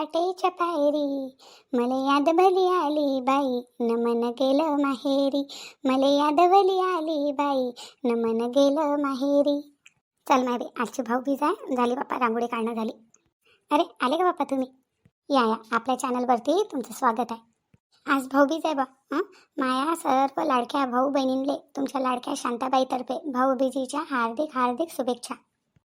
वाटेच्या पायरी मले याद भली आली बाई नमन गेलं माहेरी. मले याद भली आली बाई नमन गेलं माहेरी. चल माय बाई आजची भाऊबीज आहे. झाली बाप्पा रांगोळी काढणं झाली. अरे आले का बाप्पा तुम्ही? या या. आपल्या चॅनलवरती तुमचं स्वागत आहे. आज भाऊबीज आहे बा हां? माया सर्व लाडक्या भाऊ बहिणींले तुमच्या लाडक्या शांताबाईतर्फे भाऊबीजीच्या हार्दिक हार्दिक शुभेच्छा.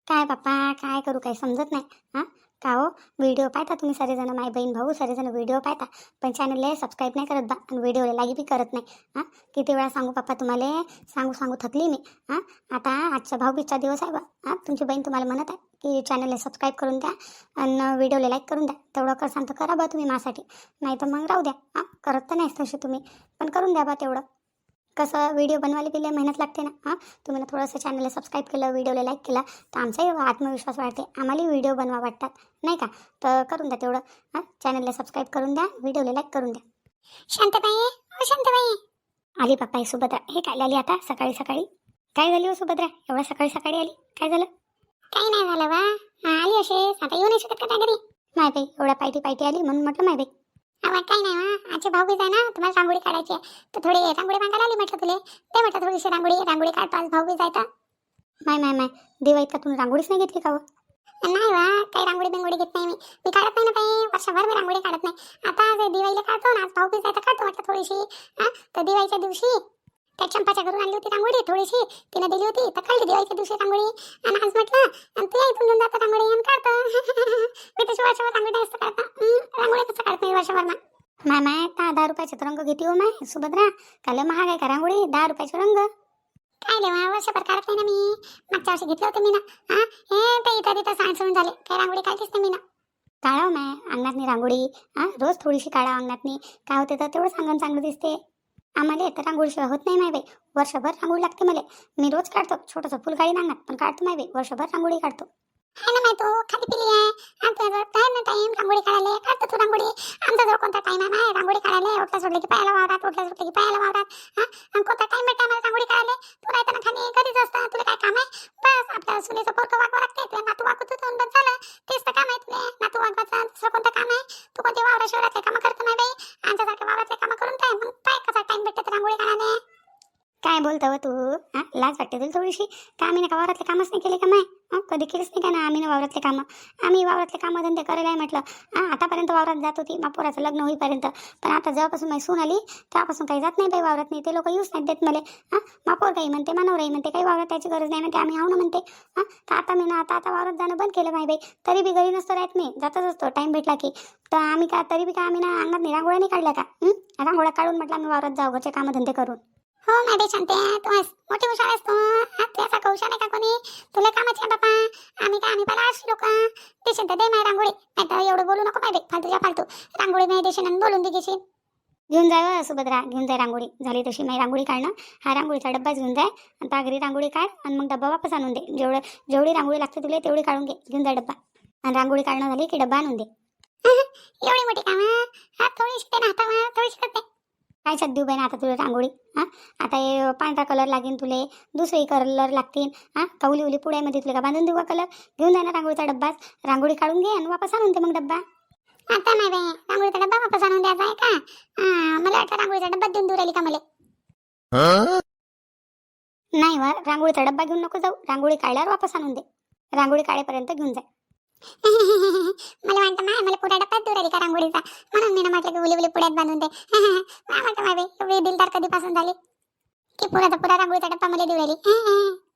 काय बाप्पा काय करू काही समजत नाही हां? का हो? व्हिडिओ पाहता तुम्ही सर्वजण माय बहीण भाऊ सर्वजण व्हिडिओ पाहता. पण चॅनलला सबस्क्राईब नाही करत बा आणि व्हिडिओला लाईक बी करत नाही. हां? किती वेळा सांगू पप्पा तुम्हाला? सांगू सांगू थकली मी. हां? आता आजचा भाऊबीजचा दिवस आहे बा. हां? तुमची बहीण तुम्हाला म्हणत आहे की चॅनलला सबस्क्राईब करून द्या आणि व्हिडिओला लाईक करून द्या. तेवढं कर सांगतो करा बा तुम्ही माझ्यासाठी. नाही तर मग राहू द्या. हां? करत तर नाहीच तसे तुम्ही. पण करून द्या बा तेवढं. कसं व्हिडिओ बनवायला बिले मेहनत लागते ना? हां? तुम्ही ना थोडंसं चॅनलला सबस्क्राईब केलं व्हिडिओला लाईक केला तर आमचाही आत्मविश्वास वाढते. आम्हालाही व्हिडिओ बनवा वाटतात नाही का? तर करून द्या तेवढं. हां? चॅनलला सबस्क्राईब करून द्या व्हिडिओला लाईक करून द्या. शांतबाई हो शांतबाई! आली पप्पा सुभद्रा. हे काय आली आता? सकाळी सकाळी? काय झाली हो सुभद्रा? एवढ्या सकाळी सकाळी आली? काय झालं? काही नाही झालं वा आली असेच आता येऊ नाही शकत का घरी? माय बाई एवढ्या पायटी पायटी आली म्हणून म्हटलं माय बाई. आवाज काही नाही वा आजची भाऊबीज आहे ना तुम्हाला रांगोळी काढायची आहे. तर थोडी रांगोळी मागायला आली म्हटलं तुले. ते म्हटलं थोडीशी रांगोळी रांगोळी काढतो आज भाऊ आहे तर. माय माय माय दिवाळीत का तुम्ही रांगोळीच नाही घेतली का हो? नाही वा काही रांगोळी बिंगोळी घेत नाही मी. मी काढत नाही ना काही वर्षभर मी रांगोळी काढत नाही. आता आज दिवाळीला काढतो ना आज भाऊ आहे तर काढतो म्हटलं थोडीशी हा? तर दिवाळीच्या दिवशी त्या चंपाच्या घरून आणली होती रांगोळी थोडीशी. तिने दिली होती. तर काढली दिवाळीच्या दिवशी रांगोळी. आणि आज म्हटलं आणि तू इथून घेऊन जातो रांगोळी आणि काढतो. मी तशी वर्षभर रांगोळी नाही असतं काढता. रांगोळी कसं काढत नाही वर्षभर ना माय माय आता दहा रुपयाचे रंग घेते हो माय सुभद्रा काल महाग आहे का रांगोळी? दहा रुपयाचे रंग. काय लेवा वर्षभर काढत नाही ना मी. मागच्या वर्षी घेतलं होतं मी ना. हा? हे तर इथं तिथं सांडसरून झाले. काय रांगोळी काढलीच नाही मी ना. काढाव हो माय अंगणातनी रांगोळी. हा? रोज थोडीशी काढा अंगणातनी काय होते तर तेवढं अंगण चांगलं दिसते. आम्हाला तर रांगोळीशिवाय होत नाही माय बाई. वर्षभर रांगोळी लागते मला. मी रोज काढतो छोटंसं फुलगाडी अंगणात पण काढतो माय बाई. वर्षभर रांगोळी काढतो. हाय ना माय खाली पिली आहे. आमच्याजवळ टाईम ना टाईम रांगोळी काढायला काढतो तू रांगोळी. आमच्याजवळ कोणता टाईम आहे माय? रांगोळी काढायला उठला सोडले की पायाला वावरात उठला सोडले की पायाला वावरात. हा? कोणता टाईम भेटता आम्हाला रांगोळी काढायला तू राहता ना खाली घरीच असतं. तुला काय काम आहे? बस. आपल्या सुनेचं पोरकं वागवा लागते तुला नातू वागवत होतं बस झालं. तेच तर काम आहे तुला. नातू वागवायचं. दुसरं कोणतं काम आहे? तू कोणते वावरा शिवरातले कामं काय तू हा? लाज वाटते तुला थोडीशी? का आम्ही ना वावरातले कामच नाही केले का माय? कधी केलीच नाही का ना आम्ही ना वावरातले कामं? आम्ही वावरातले कामं धंदे करायला आहे म्हटलं. हा आतापर्यंत वावरात जात होती मापुराचं लग्न होईपर्यंत. पण आता जेव्हापासून माझी सून आली तेव्हापासून काही जात नाही बाई वावरात नाही ते लोक येऊच नाही देत मला. हा? मापोर काही म्हणते मानवराई म्हणते काही वावरात त्याची गरज नाही म्हणते आम्ही आहो ना म्हणते. हा? तर आता मी ना आता आता वावरात जाणं बंद केलं माय बाई. तरी बी घरी नसतो राहत मी जातच असतो टाईम भेटला की. तर आम्ही का तरी बी का आम्ही ना अंगात नाही रांगोळ्या नाही काढल्या का? रांगोळ्या काढून म्हटलं आम्ही वावरात जाऊ घरचे कामं धंदे करून. हो मॅडे शांते तू आहेस मोठी हुशार आहेस तू. हा, तू असा का हुशार आहे का कोणी? तुला कामाची आहे बापा? आम्ही काय आम्ही पहिला आळशी लोक. देशील तर दे माय रांगोळी. नाही तर एवढं बोलू नको माहिती फालतूच्या फालतू. रांगोळी नाही देशील आणि बोलून दे घेशील. घेऊन जाय सुभद्रा. घेऊन जाय रांगोळी. झाली तशी माझी रांगोळी काढणं. हा रांगोळीचा डब्बाच घेऊन जाय. आणि तागरी रांगोळी काढ आणि मग डब्बा वापस आणून दे. जेवढं जेवढी रांगोळी लागते तुला तेवढी काढून घे. घेऊन जाय डब्बा. आणि रांगोळी काढणं झाली की डब्बा आणून दे. एवढी मोठी कामं? हा थोडीशी ते ना हाता थोडीशी करते काय छत देऊ आता तुला रांगोळी हां? आता हे पांढरा कलर लागेल तुले दुसरे कलर लागतील हां? कवली उली पुड्यामध्ये तुला का बांधून देऊ का कलर घेऊन जा ना रांगोळीचा डब्बाच रांगोळी काढून घे आणि वापस आणून दे मग डब्बा. आता नाही बाई रांगोळीचा डब्बा वापस आणून द्यायचा आहे का? हां मला वाटतं रांगोळीचा डब्बा देऊन दूर राहिली का मला? नाही वा रांगोळीचा डब्बा घेऊन नको जाऊ रांगोळी काढल्यावर वापस आणून दे. रांगोळी काढेपर्यंत घेऊन जा मला वाटतं माय मला पुढे डब्यात दूर आली का रांगोळीचा? म्हणून मी ना म्हटलं की उली उली पुढ्यात बांधून दे. काय म्हणतो माय बाई एवढी दिलदार कधीपासून झाली? की पुराचा पुरा रांगोळीचा डब्बा मला देऊ राहिली?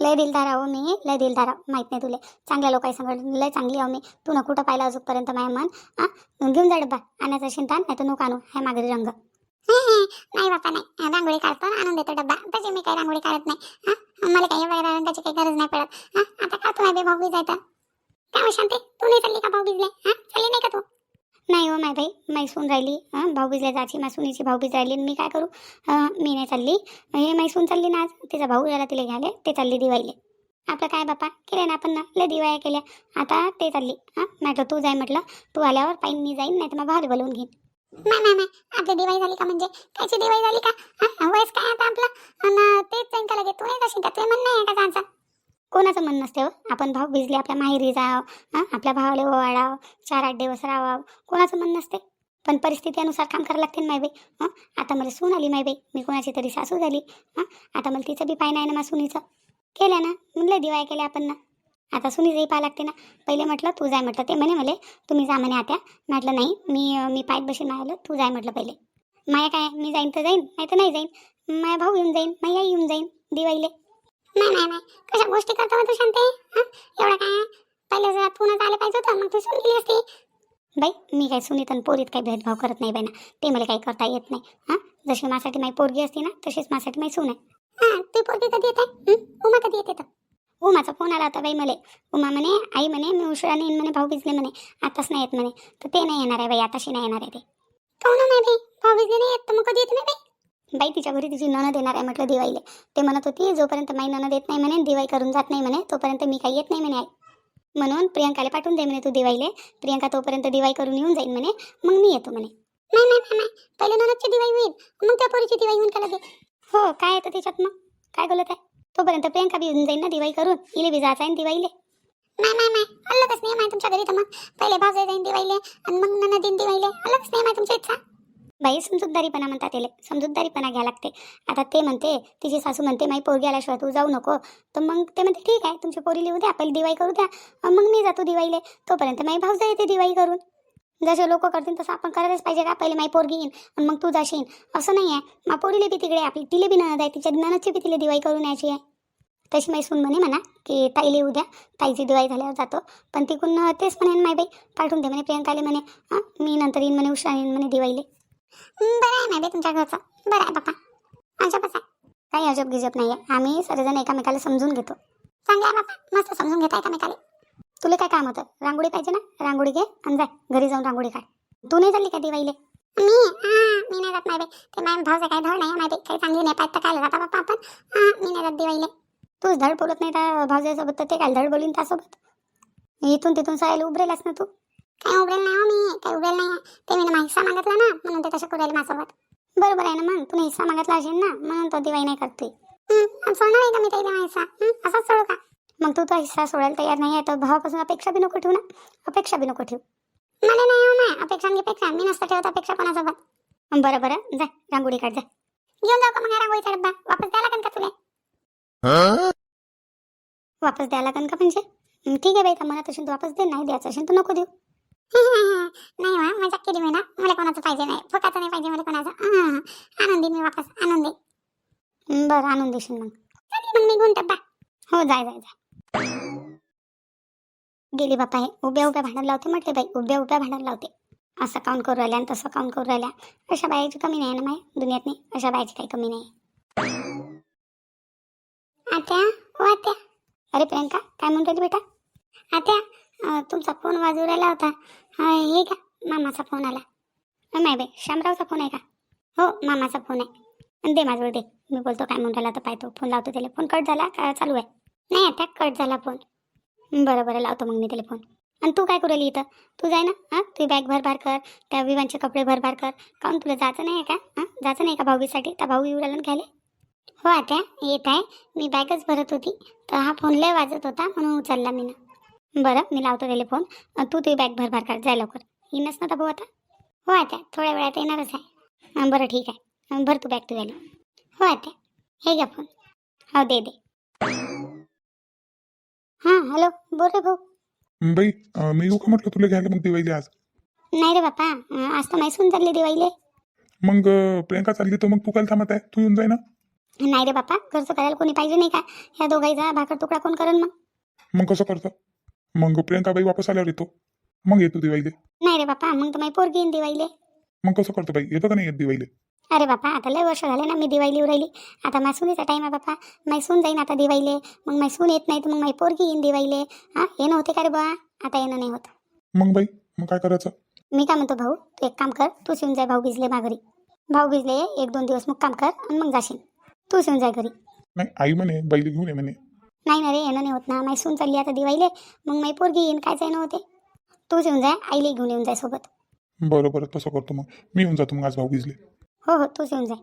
लय दिलदार आहो मी लय दिलदार आहो. माहीत नाही तुले. चांगल्या लोकांनी सांगत लय चांगली आहो मी. तू न कुठं पाहिलं अजूनपर्यंत माय मन? हां घेऊन जा डब्बा. आणायचा शिंतान नाही तर नको आणू. हे मागरी रंग. नाही बापा नाही. रांगोळी काढतो आणून देतो डब्बा. तशी मी काही रांगोळी काढत नाही. हां? मला काही रंगाची काही गरज नाही पडत. हां? आता का तुम्ही बाई भाऊ जायचं काय हो शांती? तू नाही चालली का भाऊ बिजले हा? चालली नाही का तू? नाही हो माय बाई. माई सून राहिली. हां? भाऊ बिजले जायची. माझ्या सुनीची भाऊ बीज राहिली मी काय करू? मी नाही चालली. हे माई सून चालली ना आज? तिचा भाऊ याला तिला घ्यायला. ते चालली दिवाळीले. आपलं काय बापा केलं ना आपण ना. लय दिवाळ्या केल्या. आता ते चालली. हां? म्हटलं तू जाय म्हटलं. तू आल्यावर पाहिन मी जाईन नाही तर मग भावाला बोलवून घेईन. नाही नाही नाही. आपली दिवाळी झाली का म्हणजे? कायची दिवाळी झाली का? हा, वयस काय आता आपलं? तेच जाईन का लगे तू नाही का? तुला म्हणणं आहे का जायचं? कोणाचं मन नसते हो. आपण भाऊ भिजले आपल्या माहेरी जाव आपल्या भावाला ओवाळाव चार आठ दिवस राहावं कोणाचं मन नसते. पण परिस्थितीनुसार काम करावं लागते ना मायबाई हां. आता मला सून आली मायबाई मी कोणाची तरी सासू झाली हां. आता मला तिचं बी पाय नाही ना मा सुनीचं. केलं ना म्हणलं दिवाय केल्या आपण ना. आता सुनीचंही पाहा लागते ना. पहिले म्हटलं तू जाय म्हटलं. ते म्हणे मले तुम्ही जा म्हणे आत्या. म्हटलं नाही मी मी पायत बशीन मायाला तू जाय म्हटलं पहिले. माया काय मी जाईन तर जाईन नाही तर नाही जाईन. माया भाऊ येऊन जाईन माया येऊन जाईन दिवाळीले. नाही नाही नाही. कशा गोष्टी करता होतो शांते? हं? एवढं काय? पहिले जर पुन्हा आले पाहिजे होतं मग तू सून दिली असती. बाई मी काय सुनीत आणि पोरीत काही भेदभाव करत नाही बाई ना ते मला काही करता येत नाही. हां? जशी माझ्यासाठी माझी पोरगी असते ना तशीच माझ्यासाठी माझी सून आहे. हां ती पोरगी कधी येते? हं? उमा कधी येते तर? उमाचा फोन आला होता बाई मले. उमा म्हणे आई म्हणे मी उशिराने येईन म्हणे भाऊ भिजले म्हणे. आताच नाही येत म्हणे. तर ते नाही येणार आहे बाई आताशी नाही येणार आहे ते. काऊन नाही बाई? भाऊ भिजले नाही येत तर मग कधी येत नाही बाई? बाई तिच्या घरी तिची नणं देणार आहे म्हटलं दिवाळीले. ते म्हणत होती जोपर्यंत माई नणं देत नाही म्हणे दिवाळी करून जात नाही म्हणे तोपर्यंत मी काही येत नाही म्हणे आई. म्हणून प्रियंकाला पाठवून दे म्हणे तू दिवाळीले. प्रियंका तोपर्यंत दिवाळी करून येऊन जाईल म्हणे. मग मी येतो म्हणे. नाही नाही नाही, पहिले नणदची दिवाळी होईल. मग त्या पोरीची दिवाळी होऊन का लगे हो काय येतं त्याच्यात मग? काय बोलत आहे? तोपर्यंत प्रियंका बी येऊन जाईल ना दिवाळी करून. इले बी जायचं आहे दिवाळीले. नाही नाही नाही. अलगच नाही तुमच्या घरी तर मग. पहिले भाऊ जाईन दिवाळीले आणि मग नणद दिवाळीले. अलगच नाही तुमची इच्छा बाई समजूतदारीपणा म्हणतात त्याला समजूतदारीपणा घ्या लागते. आता ते म्हणते तिची सासू म्हणते माई पोरगी आल्याशिवाय तू जाऊ नको. तर मग ते म्हणते ठीक आहे तुमची पोरी लिहू द्या पहिले दिवाळी करू द्या. मग मी जातो दिवाळीले. तोपर्यंत माई भाऊ येते दिवाळी करून. जसे लोक करतील तसं आपण करायलाच पाहिजे का? पहिले माई पोरगी येईन आणि मग तू जाशील. असं नाही आहे. मा पोरीले बी तिकडे आपली तिले बी ननद आहे तिच्या ननदची बी तिला दिवाळी करून यायची आहे. तशी माई सून म्हणे म्हणा की ताईले उद्या ताईची दिवाळी झाल्यावर जातो. पण तिकून तेच म्हणेन माय बाई पाठवून दे म्हणे प्रियंकाले म्हणे हां मी नंतर येईन म्हणे उशिरा येईन म्हणे दिवाळीले. बरं आहे माय तुमच्या घरचं. बरं आहे पप्पा अजबच आहे. काही अजब गिजब नाही आहे आम्ही सर्वजण एकामेकाला समजून घेतो. चांगलं आहे बाप्पा मस्त समजून घेता एकामेकाला. तुला काय काम होतं? रांगोळी पाहिजे ना? रांगोळी घे आणि जाय. घरी जाऊन रांगोळी काय तू नाही चालली का दिवाळीले? मी? हां मी नाही जात नाही ते माझ्या भावचं काही धड नाही माहिती काही चांगली नाही पाहिजे तर काय जाता बाप्पा आपण? हां मी नाही जात दिवाळीले. तूच धड बोलत नाही त्या भावजासोबत तर ते काय धड बोलीन त्यासोबत? इथून तिथून सरायला उभरेलास ना तू? काय उभरेल नाही हो मी काही उभरेल नाही. ते मी ना हिस्सा मागितला ना म्हणून ते तसं करेल माझ्यासोबत. बरोबर आहे ना मग? तुने हिस्सा मागितला असेल ना म्हणून तो दिवाळी नाही करते सोडणार आहे का मी त्याला हिस्सा? असाच सोडू का? मग तू तो हिस्सा सोडायला तयार नाही आहे तर भावापासून अपेक्षा बी नको ठेवू ना. अपेक्षा बी नको ठेवू. मला नाही हो माय अपेक्षा आणि अपेक्षा मी नसतं ठेवत अपेक्षा कोणासोबत. बरं बरं. जा रांगोळी काढ जा. घेऊन जाऊ का मग रांगोळीचा डब्बा वापस द्यायला लागेल का तुला? वापस द्यायला लागेल का म्हणजे? ठीक आहे बाई तर मला तशी तू वापस दे नाही द्यायचं असेल तर नको देऊ. नाही वा मजाक केली मी ना. मला कोणाचं पाहिजे नाही. फुकाचं नाही पाहिजे मला कोणाचं. आनंदी मी वापस आनंदी बर बरं आणून देशील मग. चालेल मग निघून डब्बा हो जाय जाय जाय. गेली बापा हे. उभ्या उभ्या भांडण लावते म्हटले बाई. उभ्या उभ्या भांडण लावते. असं काउंट करू राहिल्या आणि तसं काउंट करू राहिल्या. अशा बायाची कमी नाही ना माय. दुनियात नाही. अशा बायाची काही कमी नाही. आत्या हो आत्या. अरे प्रियंका काय म्हणून राहिली बेटा? आत्या तुमचा फोन वाजू राहिला होता. हा हे का? मामाचा फोन आला. नाही बाई शामरावचा फोन आहे का? हो मामाचा फोन आहे. दे माझं दे. मी बोलतो काय म्हणून राहिला तर पाहतो. फोन लावतो त्याला. फोन कट झाला का? चालू आहे. नाही आता कट झाला फोन. बरं बरं लावतो मग मी त्याला फोन. आणि तू काय करू राहिली इथं? तू जाय ना. हां तू बॅग भरभार कर. त्या विवांचे कपडे भरभार कर. काहून तुला जायचं नाही आहे का? हां जायचं नाही का भाऊबीसाठी? त्या भाऊ येऊ राहिला घ्यायला? हो आता येत आहे. मी बॅगच भरत होती. तर हा फोन लय वाजत होता म्हणून उचलला मी ना. बरं मी लावतो त्याला फोन तू तुझी बॅग भरभार कर जाय लवकर. येईनच ना भाऊ आता? हो आत्या थोड्या वेळात येणारच आहे. बरं ठीक आहे. भर तू बॅग तू झाली हो आत्या. हे घ्या फोन हो दे दे. हां हॅलो बोल रे भाऊ. बाई मी येऊ का म्हटलं तुला घ्यायला मग दिवाळीला आज. नाही रे बापा आज तर मैसून चालली दिवाळीले. मग प्रियंका चालली तर मग तू काय थांबत आहे? तू येऊन जाय ना. नाही रे बापा घरचं करायला कोणी पाहिजे नाही का? ह्या दोघाईचा भाकर तुकडा कोण करण मग? मग कसं करतं? मग प्रियंका बाई वापस आल्यावर येतो. मग येतो दिवाळीले. नाही रे बापा मग तर माझी पोरगी येईन दिवाळीले. मग कसं करतो बाई? येतो का नाही येत दिवाळीले? अरे बापा आता लय वर्ष झाले ना मी दिवाळी राहिली. आता मैसूनीचा टाईम आहे बापा. मैसून जाईन आता दिवाळीले. मग मैसून येत नाही तर मग माझी पोरगी येईन दिवाळीले. हां येणं होते का रे बा आता येणं नाही होत. मग बाई मग काय करायचं? मी काय म्हणतो भाऊ तू एक काम कर तूच येऊन जाय भाऊ भिजले माघारी भाऊ भिजले एक दोन दिवस मुक्काम कर आणि मग जाशील. तूच येऊन जाय घरी. नाही आई म्हणे बाईला घेऊन ये म्हणे. नाही ना रे येणं नाही होत ना. मैसून चालली आता दिवाळीले. मग माझी पोरगी येईन कायच येणं होते? तूच येऊन जाय आईला घेऊन येऊन जाय सोबत. बरं बरं तसं करतो मग. मी येऊन जातो मग आज भाऊ भिजले हो हो तूच येऊन जाय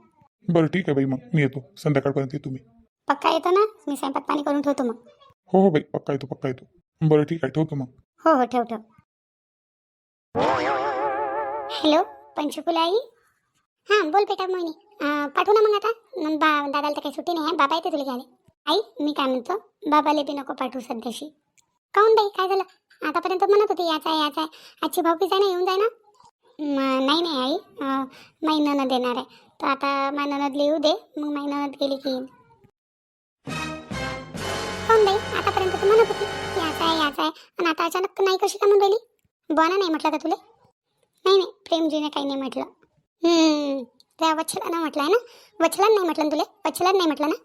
बरं ठीक आहे बाई मग मी येतो. संध्याकाळपर्यंत येतो मी पक्का येतं ना? मी स्वयंपाक पाणी करून ठेवतो मग. हो हो बाई पक्का येतो पक्का येतो. बरं ठीक आहे ठेवतो मग. हो हो ठेव ठेव. हॅलो पंचकुला आई? हां बोल बेटा मोहिनी. अं, पाठवू ना मग आता. मग बा दादाला तर काही सुट्टी नाही आहे. बाबा येते तुला घ्यायला. आई मी काय म्हणतो? बाबाले बी नको पाठवू सध्याशी. काऊन बाई? काय झालं? आतापर्यंत म्हणत होती याचा आहे याचा आहे. आजची भाऊकीच आहे ना येऊन जाय ना नाही नाही आई. अं, माई ननद देणार आहे. तर आता माय ननद येऊ दे. मग माई ननद गेली की येईल काऊन बाई? आतापर्यंत तर म्हणत होती याचा आहे याचा आहे. आणि आता अचानक नाही कशी का म्हणून राहिली? बना नाही म्हटलं का तुला? नाही नाही. प्रेमजीने काही नाही म्हटलं. हम्म, त्या वच्छलानं म्हटलं आहे ना? वच्छला नाही म्हटलं तुला? वच्छलान नाही म्हटलं ना?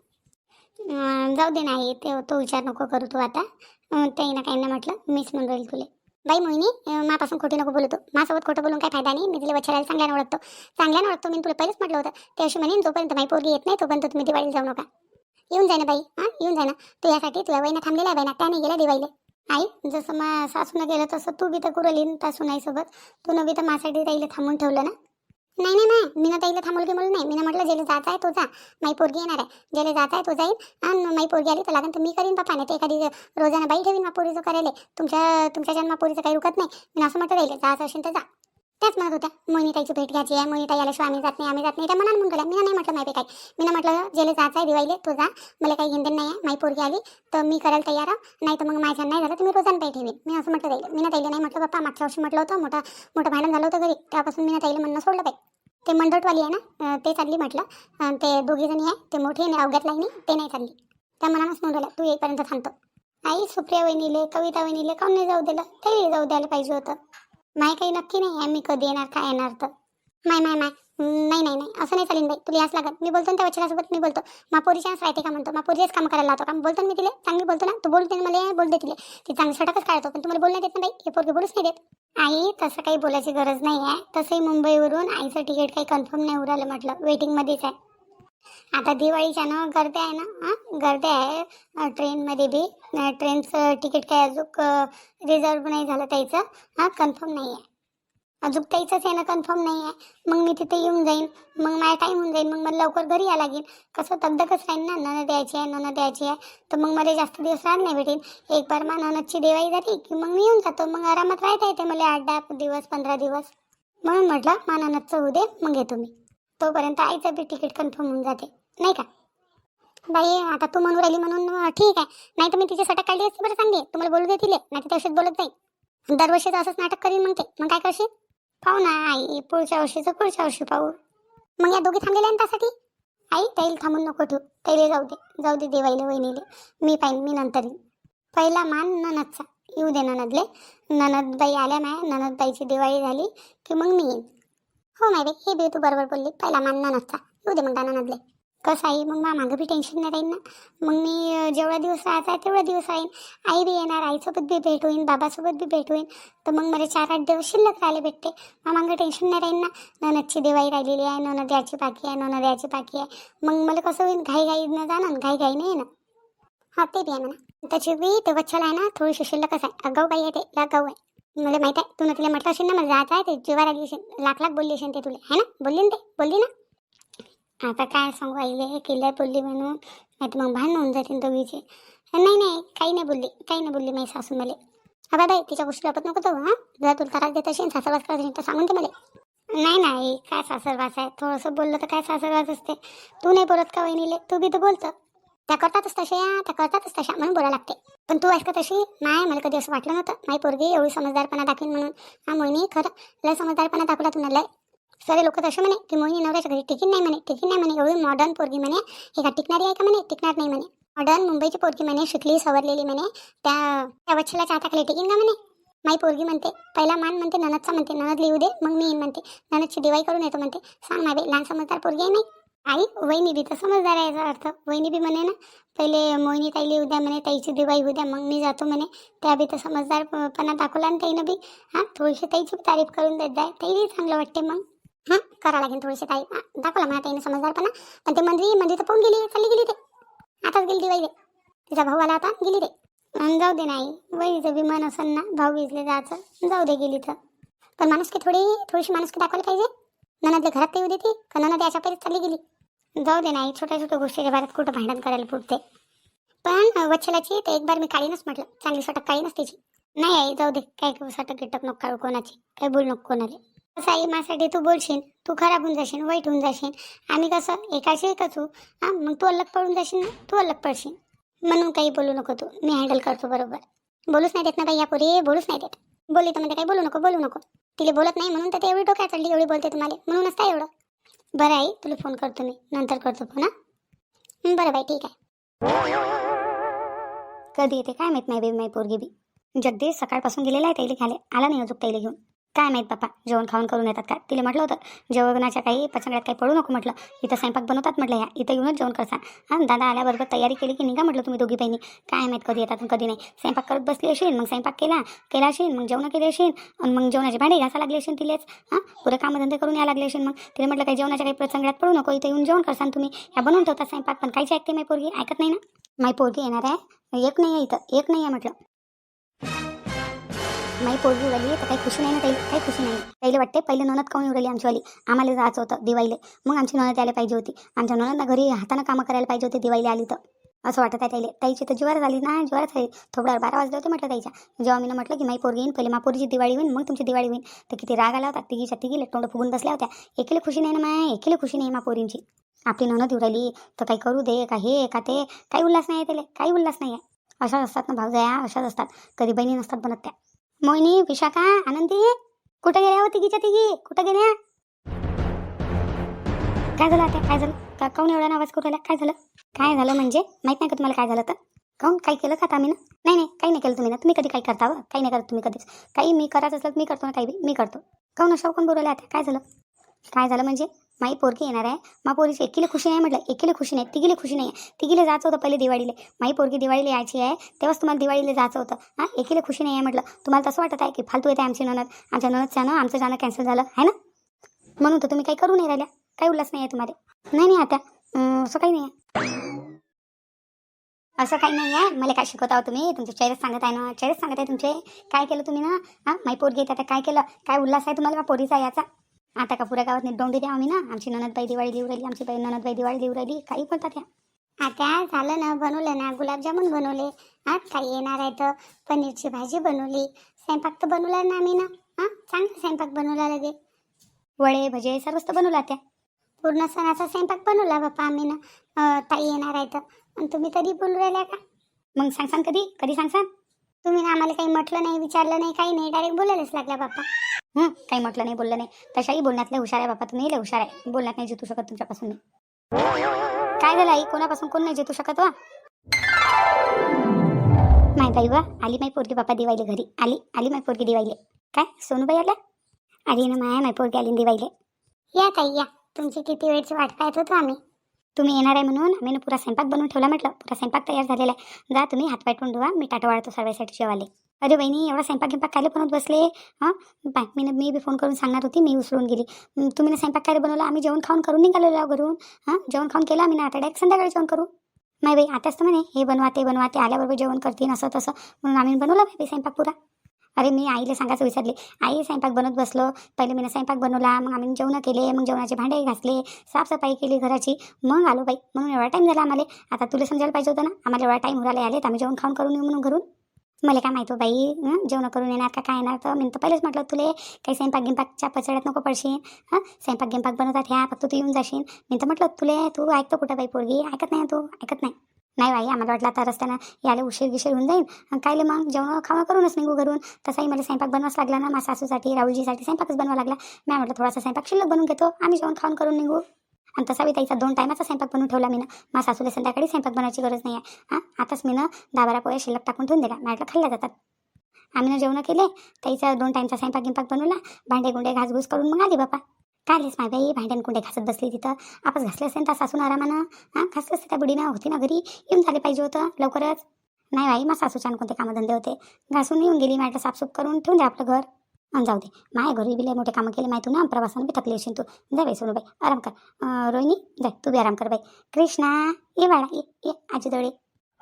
जाऊ दे नाही ते तो विचार नको करू तू आता. ते त्याईनं काही नाही म्हटलं मीच म्हणून राहील तुले. बाई मोहिनी मापासून खोटी नको बोलतो माझ्यासोबत खोटं बोलून काय फायदा नाही. मी तिला वच्छलाला चांगल्यानं ओळखतो. चांगल्यानं ओळखतो मी तुला पहिलेच म्हटलं होतं. ते अशी म्हणेन जोपर्यंत माई पोरगी येत नाही तोपर्यंत तुम्ही दिवाळीला जाऊ नका. येऊन जाय ना बाई. हां येऊन जाय ना. तू यासाठी तुला वहिना थांबलेला आहे बाई ना. त्याने गेला दिवाळीला. आई जसं मा सासूनं गेलं तसं तू बी तर कुरली त्या सुनाईसोबत. तू नवी बी तर माझ्यासाठी ताईला थांबून ठेवलं ना. नाही नाही नाही. मी ताईला थांबवलं की म्हणून नाही. मी म्हटलं जेले जायचं आहे तो जा. माई पोरगी येणार आहे. जेले जायचं आहे तो जाईल. आणि माई पोरगी आली तर लागेल तर मी करीन बापा नाही ते एखादी रोजानं बाई ठेवीन मा पोरीचं करायला. तुमच्या तुमच्या जन्मा पोरीचं काही रुकत नाही. मी असं म्हटलं राहिले जायचं असेल तर जा. त्याच म्हणत होत्या मोहिनीताईची भेट घ्यायची आहे मोहिनीताई आल्याशिवाय आम्ही जात नाही आम्ही जात नाही. त्या मनानं म्हणून मी नाही म्हटलं माहिती काय? मी म्हटलं जेले जायचं आहे दिवाळीले तो जा मला काही घेणं नाही आहे माई पोरगी आली तर मी करायला तयार आहे नाही तर मग माझ्या नाही झालं तर मी रोजान पाहिजे ठेवीन. मी असं म्हटलं मी ना नाही म्हटलं पप्पा मागच्या वर्षी म्हटलं होतं मोठं मोठं भांडण झालं होतं घरी त्यापासून मी ना ताईला म्हणणं सोडलं पाहिजे ते मंडटवाली आहे ना ते चालली म्हटलं ते दोघी जणी आहे ते मोठे आणि अवघ्यात ते नाही चालली. त्या मनानंच म्हणून तू येईपर्यंत थांबतो. आई सुप्रिया वहिनीले कविता वहिनीले काऊन नाही जाऊ दिलं? ते जाऊ द्यायला पाहिजे होतं. माय काही नक्की नाही आहे. मी कधी येणार काय येणार तर. माय माय माय. नाही नाही नाही. असं नाही चालीन बाई. तुला याच लागत. मी बोलतो ना त्या वचनासोबत मी बोलतो. मा पोरीच्याच राहते का? म्हणतो. मा काम करायला लावतो का? बोलतो ना मी तिला. चांगली बोलतो ना. तू बोलते ना मला बोलते तिला. ती चांगली सटकच काढतो. पण तुम्हाला बोलण्यात येत ना बाई. हे पोरगे बोलूच नाही देत. आई तसं काही बोलायची गरज नाही आहे. तसंही मुंबईवरून आईचं तिकीट काही कन्फर्म नाही उरालं म्हटलं. वेटिंगमध्येच आहे. आता दिवाळीच्या ना गर्दी आहे ना हां? गर्दी आहे ट्रेनमध्ये बी. ट्रेनचं तिकीट काय अजून रिझर्व नाही झालं त्याचं. हां कन्फर्म नाही आहे. अजून त्याचंच आहे ना कन्फर्म नाही आहे. मग मी तिथे येऊन जाईन. मग माझा टाईम होऊन जाईल मग मला लवकर घरी यावं लागेल. कसं तगदगच राहील ना नणं द्यायची आहे नणं द्यायची आहे. तर मग मला जास्त दिवस राहत नाही भेटेल एक बार मा नणदची देवाई झाली की मग मी येऊन जातो. मग आरामात राहता येते मला आठ दहा दिवस पंधरा दिवस. म्हणून म्हटलं मा नणदचं होऊ दे मग घेतो मी. तोपर्यंत आईचं बी तिकीट कन्फर्म होऊन जाते. नाही का? बाई आता तू म्हणून राहिली म्हणून ठीक आहे. नाही तर मी तिची सटक काढली असते बरं चांगली तुम्हाला बोलू देतील नाही तर तशीच बोलत जाईल. दरवर्षी तर असंच नाटक करीन मग ते मग काय करशील? पाहू ना आई पुढच्या वर्षीचं पुढच्या वर्षी पाहू. मग या दोघी थांबलेल्या आहेत त्यासाठी? आई ताईल थांबून नको ठेवू. ताईले जाऊ दे. जाऊ दे देवाईले वहिनीले. मी पाहिन मी नंतर येईन. पहिला मान ननदचा. येऊ दे ननदले. ननदबाई आल्या नाही ननदबाईची दिवाळी झाली की मग मी येईन. हो माय हे बी तू बरोबर बोलली. पहिला मान नसता येऊ दे मग दानानदले कसं आई मग मागं बी टेन्शन नाही राहील ना. मग मी जेवढा दिवस राहायचा आहे तेवढा दिवस राहीन. आई बी येणार आईसोबत बी भेट होईन बाबासोबत बी भेट होईन. तर मग मला चार आठ दिवस शिल्लक राहिले भेटते. मग मागं टेन्शन नाही राहील ना. ननदची दिवाळी राहिलेली आहे ननद याची बाकी आहे ननद याची बाकी आहे. मग मला कसं होईल घाई घाईनं जाणार घाई घाई नाही ना हा ते बी आहे म्हणा. त्याची बी ते वच्छल आहे ना थोडीशी शिल्लकच आहे. अगाऊ बाई आहे ते अगाऊ आहे. मला माहीत आहे तू ना तिला म्हटलं असेल ना मला जायचं आहे ते जीवार आली असेल लाख लाख बोलली असेल ते तुला. है ना? बोलली ना ते? बोलली ना? आता काय सांगू आईले केलंय बोलली म्हणून. नाही तर मग भान होऊन जातील दोघीचे. नाही नाही काही नाही बोलली काही नाही बोलली माझी सासू मला. अबा बाई तिच्या गोष्टी लपत नको तो हां? जर तुला त्रास देत असेल सासरवास करत असेल तर सांगून ते मला. नाही नाही काय सासरवास आहे? थोडंसं बोललं तर काय सासरवास असते? तू नाही बोलत का वहिनीले? तू बी तर बोलतं. त्या करतातच तशा त्या करतातच तशा म्हणून बोलायला लागते. पण तू आहेस का तशी नाही मला कधी असं वाटलं नव्हतं. माझी पोरगी एवढी समजदारपणा दाखवीन म्हणून. हा मोहिनी खरं लय समजदारपणा दाखवला तुला लय. सगळे लोक तसे म्हणे की मोहिनी नवऱ्याच्या घरी टिकीन नाही म्हणे टिकीन नाही म्हणे. एवढी मॉडर्न पोरगी म्हणे. हे का टिकणारी आहे का म्हणे? टिकणार नाही म्हणे. मॉडर्न मुंबईची पोरगी म्हणे शिकली सवरलेली म्हणे. त्या त्या वच्छलाच्या हाताखाली टिकीन का म्हणे? माई पोरगी म्हणते पहिला मान म्हणते ननदचा म्हणते ननद लिहू दे मग मी येईन म्हणते. ननदची दिवाळी करून येतो म्हणते. सांग ना लहान समजदार पोरगी आहे नाही आई वहिनी बी तर समजदार आहे याचा अर्थ. वहिनी बी म्हणे ना पहिले मोहिनी ताईली उद्या म्हणे ताईची दिवाळी उद्या मग मी जातो म्हणे. त्या बी तर समजदारपणा दाखवला आणि ताईनं बी. हां थोडीशी ताईची बी तारीफ करून देत जाय ताईही चांगलं वाटते मग. हां करा लागेल थोडीशी ताई. हां, दाखवला म्हणा ताईनं समजदारपणा. पण ते मंदिर मंदिर तर पाहून गेली चालली गेली ते. आताच गेली दिवाळी रे तिचा भाऊ आला आता गेली रे जाऊ दे नाही वहिनीचं बी मन असेल ना भाऊ भिजले जायचं. जाऊ दे गेली तर. पण माणुसकी थोडी थोडीशी माणुसकी दाखवायला पाहिजे. ननदले घरात येऊ देते का ननद अशा पहिले चालली गेली? जाऊ दे नाही छोट्या छोट्या गोष्टीच्या भारत कुठं भांडण करायला पुरते. पण वच्छलाची तर एक बार मी काळीनच म्हटलं. चांगली सटक काळीनच त्याची नाही आई जाऊ दे काय सटक गिटक नको काढू कोणाची काय बोल नको कोणाला. कसं आई माझ्यासाठी तू बोलशील तू खराब होऊन जाशील वाईट होऊन जाशील. आम्ही कसं एकाशी एकच हो हां मग तू अलग पडून जाशील ना तू अलग पडशील म्हणून काही बोलू नको तू मी हँडल करतो बरोबर. बोलूच नाही देत ना बाई या पोरी बोलूच नाही देत. बोली तर म्हणजे काही बोलू नको बोलू नको. तिला बोलत नाही म्हणून तर ते एवढी डोक्यात चढली एवढी बोलते तुम्हाला. म्हणूनच काय एवढं. बरं आई तुला फोन करतो मी. नंतर करतो फोन हां? बरं बाई ठीक आहे. कधी येते काय माहीत नाही बी माही पोरगी बी? जगदीश सकाळपासून गेलेला आहे त्याला खाले आला नाही अजून त्याला घेऊन. काय माहीत बाप्पा जेवण खाऊन करून येतात काय? तिला म्हटलं होतं जेवणाच्या काही पचंगड्यात काही पडू नको म्हटलं. इथं स्वयंपाक बनवतात म्हटलं ह्या इथं येऊनच जेवण करता हां दादा आल्याबरोबर तयारी केली की निघा म्हटलं तुम्ही दोघी बहिणी. काय माहीत कधी येतात कधी नाही. स्वयंपाक करत बसली असेल मग स्वयंपाक केला केला असेल मग जेवण केली असेल आणि मग जेवणाचे भांडे घासा लागले असेल तिलेच. हां पुरं कामधंदे करून यायला लागले असेल मग. तिला म्हटलं काही जेवणाच्या काही प्रसंगात पडू नको इथं येऊन जेवण करसान तुम्ही. ह्या बनवून ठेवता स्वयंपाक पण काहीच ऐकते माय पोरगी. ऐकत नाही ना? माही पोरगी येणार आहे? एक नाही आहे इथं एक नाही आहे म्हटलं. माई पोरगी झाली तर काही खुशी नाही ना ताई? काही खुशी नाही. ताईला वाटते पहिले ननद काऊन उडाली आमचीवाली? आम्हाला जायचं होतं दिवाळीला. मग आमची ननद यायला पाहिजे होती. आमच्या ननदना घरी हातानं कामं करायला पाहिजे होते दिवाळीला आली तर. असं वाटत आहे ताईले. ताईची तर जीवार झाली ना जीवारच झाली. थोड्या बारा वाजले होते म्हटलं ताईच्या. जेव्हा मी म्हटलं की माई पोरगी येईन पहिले मापोरीची दिवाळी होईन मग तुमची दिवाळी होईन. तर किती राग आला होता. तिघीच्या तिघीले तोंड फुगून बसल्या होत्या. एकीला खुशी नाही ना माय? एकीला खुशी नाही मा पोरींची आपली ननद उडाली तर काही करू दे का हे का ते. काही उल्हास नाही आहे त्याला काही उल्हास नाही आहे. अशाच असतात ना भाऊजया अशाच असतात. कधी बहिणी नसतात बनत त्या. मोहिनी विशाखा आनंदी कुठं गेल्या हो तिघीच्या तिघी? कुठं गेल्या? काय झालं आता? काय झालं? का काऊन एवढा आवाज करू काय झालं? काय झालं म्हणजे? माहीत नाही का तुम्हाला काय झालं तर? काऊन? काही केलं का आता आम्ही ना? नाही नाही काही नाही केलं तुम्ही ना. तुम्ही कधी काही करता हो? काही नाही करत तुम्ही कधीच. काही मी करायचं असलं तर मी करतो ना काही बी मी करतो. काऊन अशा कोण बोलवलं आता? काय झालं? काय झालं म्हणजे? माई पोरगी येणार आहे. मा पोरीची एकीला खुशी नाही म्हटलं एकीला खुशी नाही तिघीला खुशी नाही. तिघीला जायचं होतं पहिले दिवाळीला. माई पोरगी दिवाळीला यायची आहे तेव्हाच तुम्हाला दिवाळीला जायचं होतं. हां एकीला खुशी नाही आहे म्हटलं. तुम्हाला तसं वाटत आहे की फालतू येते आमची ननद. आमच्या ननदचं ना आमचं जाणं कॅन्सल झालं आहे ना? म्हणून तर तुम्ही काही करू नाही राहिल्या. काही उल्हास नाही आहे तुम्हाला. नाही नाही आता. असं काही नाही आहे. असं काही नाही आहे. मला काय शिकवत आहो तुम्ही? तुमचे चेहरे सांगत आहे ना? चेहरे सांगत आहे तुमचे. काय केलं तुम्ही ना? हां माई पोरगी येते आता काय केलं? काय उल्हास आहे तुम्हाला? पोरीचा याचा? आता का पुऱ्या गावात डोंडी द्या आम्ही ना. आमची ननदबाई दिवाळी लिहू राहिली आमची बाई ननदबाई दिवाळी लिहू राहिली. काही बोलतात या आता झालं ना बनवलं ना गुलाबजामुन बनवले. हा काही येणार आहे तर पनीरची भाजी बनवली. स्वयंपाक तर बनवला ना आम्ही ना. हां? चांगला स्वयंपाक बनवला लगे वडे भजे सर्वच तर बनवला त्या. पूर्ण सणाचा स्वयंपाक बनवला बाप्पा आम्ही ना. ताई येणार आहे तर आणि तुम्ही कधी बोलू राहिल्या का? मग सांगसान कधी? कधी सांगसान तुम्ही ना आम्हाला काही म्हटलं नाही विचारलं नाही काही नाही. डायरेक्ट बोलायलाच लागला बाप्पा काही म्हटलं नाही बोललं नाही. तशाही बोलण्यातले हुशार आहे बापा तुम्ही लय हुशार आहे. बोलण्यात नाही जितू शकत तुमच्यापासून मी. काय झालं आई? कोणापासून कोण नाही जितू शकत वा? माय बाई वा आली माई पोरगी बापा दिवाळी घरी. आली आली माई पोरगी दिवाळीले. काय? सोनूबाई आल्या? आली ना माया माई पोरगी आली दिवाळीले. या ताई या. तुमची किती वेळची वाट पाहत होतो आम्ही. तुम्ही येणार आहे म्हणून? आम्ही पुरा स्वयंपाक बनवून ठेवला म्हटलं. पुरा स्वयंपाक तयार झालेला आहे. जा तुम्ही हातपाय टोन धुवा. मी टाटा वाढतो सर्वांसाठी जेवाले अरे वहिनी एवढा स्वयंपाक गिंपाक काय बनवत बसले? हां? पाय मी मी बी फोन करून सांगणार होती मी उचलून गेली. तुम्ही ना स्वयंपाक काय बनवला? आम्ही जेवण खाऊन करून निघालेलो घरून. हां? जेवण खाऊन केलं आम्ही ना आता डायरेक्ट संध्याकाळी जेवण करू? नाही बाई आताच तर म्हणे हे बनवा ते बनवा ते आल्याबरोबर जेवण करतील असं तसं. म्हणून आम्ही बनवलं बाई स्वयंपाक पुरा. अरे मी आईला सांगायचं विचारले आई स्वयंपाक बनवत बसलो. पहिले मी स्वयंपाक बनवला मग आम्ही जेवण केले मग जेवणाचे भांडे घासले साफसफाई केली घराची. मग आलो बाई. म्हणून एवढा टाईम झाला आम्हाला. आता तुला समजायला पाहिजे होतं ना? आम्हाला एवढा टाईम उराला आले तर आम्ही जेवण खाऊन करून येऊ म्हणून घरून. मला काय माहिती हो बाई जेवण करून येणार का काय येणार? तर मी तर पहिलेच म्हटलं तुले काही स्वयंपाक गिंपाकच्या पचड्यात नको पडशील हां? स्वयंपाक गिंपाक बनवतात ह्या फक्त तू येऊन जाशील. मी तर म्हटलं तुले तू ऐकतो कुठं बाई पोरगी? ऐकत नाही तू ऐकत नाही. नाही बाई आम्हाला वाटलं आता रस्त्यानं यायला उशीर गिशीर होऊन जाईल. आणि कायले मग जेवण खावं करूनच निघू घरून. तसाही मला स्वयंपाक बनवाच लागला ना माझ्या सासूसाठी राहुलजीसाठी स्वयंपाकच बनवा लागला. मी म्हटलं थोडासा स्वयंपाक शिल्लक बनवून घेतो आम्ही जेवण खाऊन करून निघू. आणि तसा बी ताईचा दोन टायमाचा स्वयंपाक बनवून ठेवला मी ना सासूला संध्याकाळी स्वयंपाक बनवायची गरज नाही आहे हां आताच मी ना दहा बारा पोळ्या शिल्लक टाकून ठेवून दिला म्हटलं खाल्ल्या जातात. आम्ही ना केले. ताईचा दोन टाईमचा स्वयंपाक गिंपाक बनवला. भांडे गुंडे घासघूस करून मग आली बापा. कालेच माय बाई? भांड्यान कुंडे घासत बसली तिथं. आपच घासले असेल तर सासून आरामानं. हां घासलं असते त्या बुडीनं होती ना घरी? येऊन झाले पाहिजे होतं. लवकरच. नाही बाई मा सासूच्या कोणते कामधंदे होते. घासून येऊन गेली. म्हटलं साफसूफ करून ठेवून द्या आपलं घर. आणि जाऊ दे. माय घरी बी लय मोठे कामं केले माहिती ना. प्रवासानं बी थकली असेल तू. जा बाई सोनू बाई आराम कर. रोहिणी जाय तू बी आराम कर बाई. कृष्णा ये बाळा ये ये आजी दौडे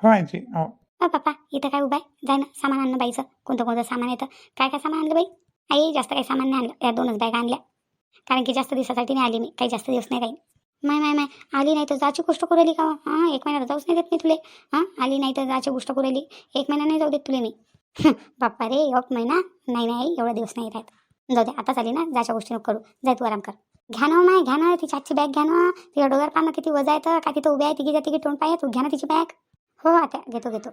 हो आजी हो. पप्पा इथं काय उभा आहे? जाय ना सामान आणलं बाईचं. कोणतं कोणतं सामान येतं काय काय सामान आणलं बाई? आई जास्त काही सामान नाही आणलं. या दोनच बॅग आणल्या. कारण की जास्त दिवसासाठी नाही आली मी. काही जास्त दिवस नाही राहील. माय माय माय. आली नाही तर जायची गोष्ट करू राहिली का? हां एक महिना तर जाऊच नाही देत मी तुले. हां आली नाही तर जायची गोष्ट करू राहिली एक महिना नाही जाऊ देत तुले मी. बाप्पा रे एक महिना? नाही नाही एवढा दिवस नाही राहत. जाऊ दे आताच आली ना जायच्या गोष्टी नको करू. जाय तू आराम कर. घ्या ना हो माय घ्या ना तिची आजची बॅग घ्या ना. तिच्या डोगर पाहणं किती वजा येतं का तिथं उभ्या आहे तिघीच्या तिघी तोंड पाय तू घ्या ना तिची बॅग हो आता घेतो घेतो.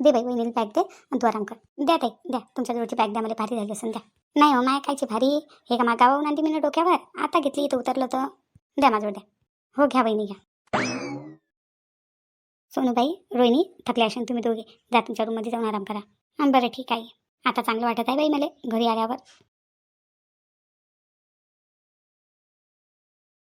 दे बाई वहिनीला बॅग दे आणि तू आराम कर. द्या ताई द्या. तुमच्या जवळची बॅग द्या मला भारी झाली असेल द्या. नाही हो माय कायची भारी? हे का मागावून आणली मी ना डोक्यावर? आता घेतली इथं उतरलं तर. द्या माझ्यावर द्या हो घ्या बहिणी घ्या. सोनूबाई रोहिणी थकल्या असेल तुम्ही दोघे. जा तुमच्या रूममध्ये जाऊन आराम करा. बरं ठीक आहे. आता चांगलं वाटत आहे बाई मला घरी आल्यावर.